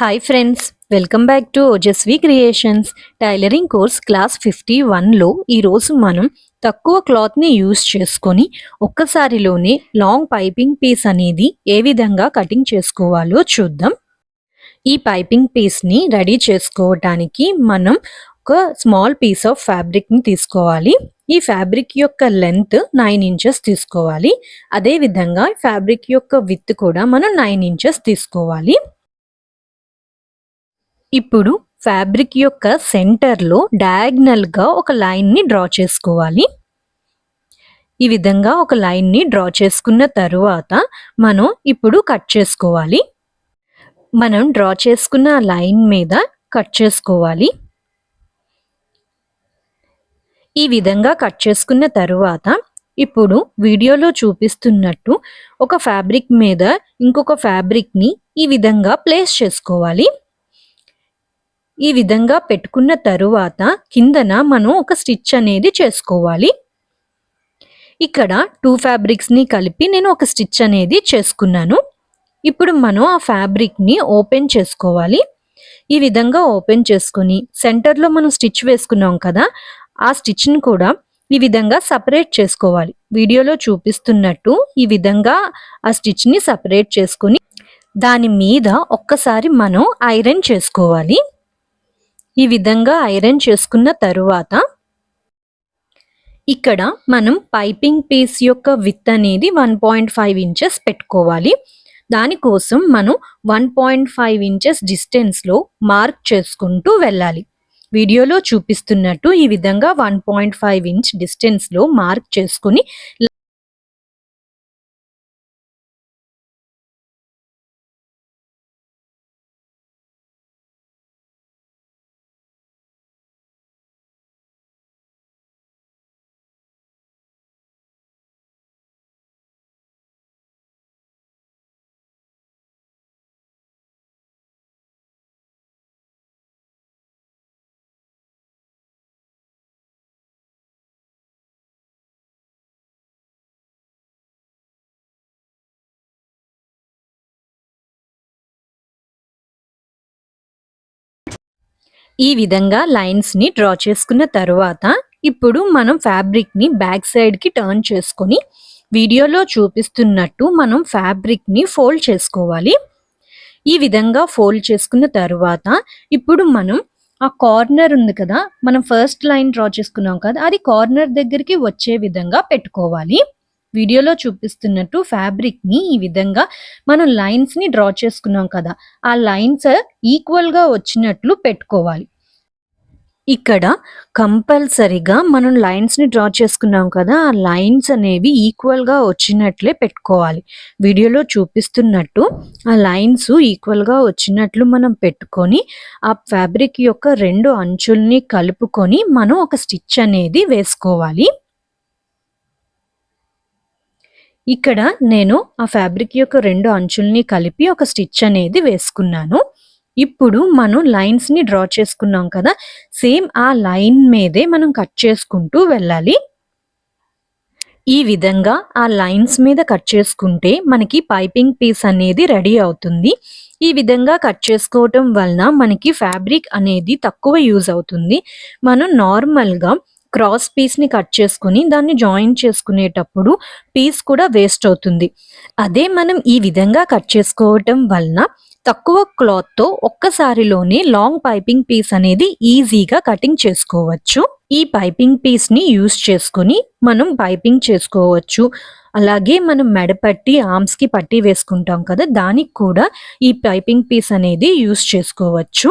Hi friends welcome back to Ojaswi creations tailoring course class fifty వన్లో ఈరోజు మనం తక్కువ క్లాత్ని యూస్ చేసుకొని ఒక్కసారిలోనే లాంగ్ పైపింగ్ పీస్ అనేది ఏ విధంగా కటింగ్ చేసుకోవాలో చూద్దాం. ఈ పైపింగ్ పీస్ని రెడీ చేసుకోవటానికి మనం ఒక స్మాల్ పీస్ ఆఫ్ ఫ్యాబ్రిక్ని తీసుకోవాలి. ఈ ఫ్యాబ్రిక్ యొక్క లెంత్ నైన్ ఇంచెస్ తీసుకోవాలి. అదే విధంగా ఫ్యాబ్రిక్ యొక్క విత్ కూడా మనం నైన్ ఇంచెస్ తీసుకోవాలి. ఇప్పుడు ఫ్యాబ్రిక్ యొక్క సెంటర్లో డయాగ్నల్గా ఒక లైన్ని డ్రా చేసుకోవాలి. ఈ విధంగా ఒక లైన్ని డ్రా చేసుకున్న తరువాత మనం ఇప్పుడు కట్ చేసుకోవాలి. మనం డ్రా చేసుకున్న లైన్ మీద కట్ చేసుకోవాలి. ఈ విధంగా కట్ చేసుకున్న తరువాత ఇప్పుడు వీడియోలో చూపిస్తున్నట్టు ఒక ఫ్యాబ్రిక్ మీద ఇంకొక ఫ్యాబ్రిక్ని ఈ విధంగా ప్లేస్ చేసుకోవాలి. ఈ విధంగా పెట్టుకున్న తరువాత కిందన మనం ఒక స్టిచ్ అనేది చేసుకోవాలి. ఇక్కడ టూ ఫ్యాబ్రిక్స్ని కలిపి నేను ఒక స్టిచ్ అనేది చేసుకున్నాను. ఇప్పుడు మనం ఆ ఫ్యాబ్రిక్ని ఓపెన్ చేసుకోవాలి. ఈ విధంగా ఓపెన్ చేసుకుని సెంటర్లో మనం స్టిచ్ వేసుకున్నాం కదా ఆ స్టిచ్ని కూడా ఈ విధంగా సపరేట్ చేసుకోవాలి. వీడియోలో చూపిస్తున్నట్టు ఈ విధంగా ఆ స్టిచ్ని సపరేట్ చేసుకుని దాని మీద ఒక్కసారి మనం ఐరన్ చేసుకోవాలి. ఈ విధంగా ఐరన్ చేసుకున్న తరువాత ఇక్కడ మనం పైపింగ్ పీస్ యొక్క విత్ అనేది వన్ పాయింట్ ఫైవ్ ఇంచెస్ పెట్టుకోవాలి. దానికోసం మనం వన్ పాయింట్ ఫైవ్ ఇంచెస్ డిస్టెన్స్లో మార్క్ చేసుకుంటూ వెళ్ళాలి. వీడియోలో చూపిస్తున్నట్టు ఈ విధంగా వన్ పాయింట్ ఫైవ్ ఇంచ్ డిస్టెన్స్లో మార్క్ చేసుకుని ఈ విధంగా లైన్స్ని డ్రా చేసుకున్న తర్వాత ఇప్పుడు మనం ఫ్యాబ్రిక్ని బ్యాక్ సైడ్కి టర్న్ చేసుకొని వీడియోలో చూపిస్తున్నట్టు మనం ఫ్యాబ్రిక్ని ఫోల్డ్ చేసుకోవాలి. ఈ విధంగా ఫోల్డ్ చేసుకున్న తర్వాత ఇప్పుడు మనం ఆ కార్నర్ ఉంది కదా మనం ఫస్ట్ లైన్ డ్రా చేసుకున్నాం కదా అది కార్నర్ దగ్గరికి వచ్చే విధంగా పెట్టుకోవాలి. వీడియోలో చూపిస్తున్నట్టు ఫ్యాబ్రిక్ని ఈ విధంగా మనం లైన్స్ని డ్రా చేసుకున్నాం కదా. ఆ లైన్స్ ఈక్వల్గా వచ్చినట్లు పెట్టుకోవాలి. ఇక్కడ కంపల్సరిగా మనం లైన్స్ని డ్రా చేసుకున్నాం కదా ఆ లైన్స్ అనేవి ఈక్వల్గా వచ్చినట్లే పెట్టుకోవాలి. వీడియోలో చూపిస్తున్నట్టు ఆ లైన్స్ ఈక్వల్గా వచ్చినట్లు మనం పెట్టుకొని ఆ ఫ్యాబ్రిక్ యొక్క రెండు అంచుల్ని కలుపుకొని మనం ఒక స్టిచ్ అనేది వేసుకోవాలి. ఇక్కడ నేను ఆ ఫ్యాబ్రిక్ యొక్క రెండు అంచుల్ని కలిపి ఒక స్టిచ్ అనేది వేసుకున్నాను. ఇప్పుడు మనం లైన్స్ని డ్రా చేసుకున్నాం కదా సేమ్ ఆ లైన్ మీదే మనం కట్ చేసుకుంటూ వెళ్ళాలి. ఈ విధంగా ఆ లైన్స్ మీద కట్ చేసుకుంటే మనకి పైపింగ్ పీస్ అనేది రెడీ అవుతుంది. ఈ విధంగా కట్ చేసుకోవటం వలన మనకి ఫ్యాబ్రిక్ అనేది తక్కువ యూజ్ అవుతుంది. మనం నార్మల్గా క్రాస్ పీస్ని కట్ చేసుకుని దాన్ని జాయిన్ చేసుకునేటప్పుడు పీస్ కూడా వేస్ట్ అవుతుంది. అదే మనం ఈ విధంగా కట్ చేసుకోవటం వలన తక్కువ క్లాత్తో ఒక్కసారిలోనే లాంగ్ పైపింగ్ పీస్ అనేది ఈజీగా కటింగ్ చేసుకోవచ్చు. ఈ పైపింగ్ పీస్ని యూస్ చేసుకొని మనం పైపింగ్ చేసుకోవచ్చు. అలాగే మనం మెడపట్టి ఆర్మ్స్కి పట్టి వేసుకుంటాం కదా దానికి కూడా ఈ పైపింగ్ పీస్ అనేది యూస్ చేసుకోవచ్చు.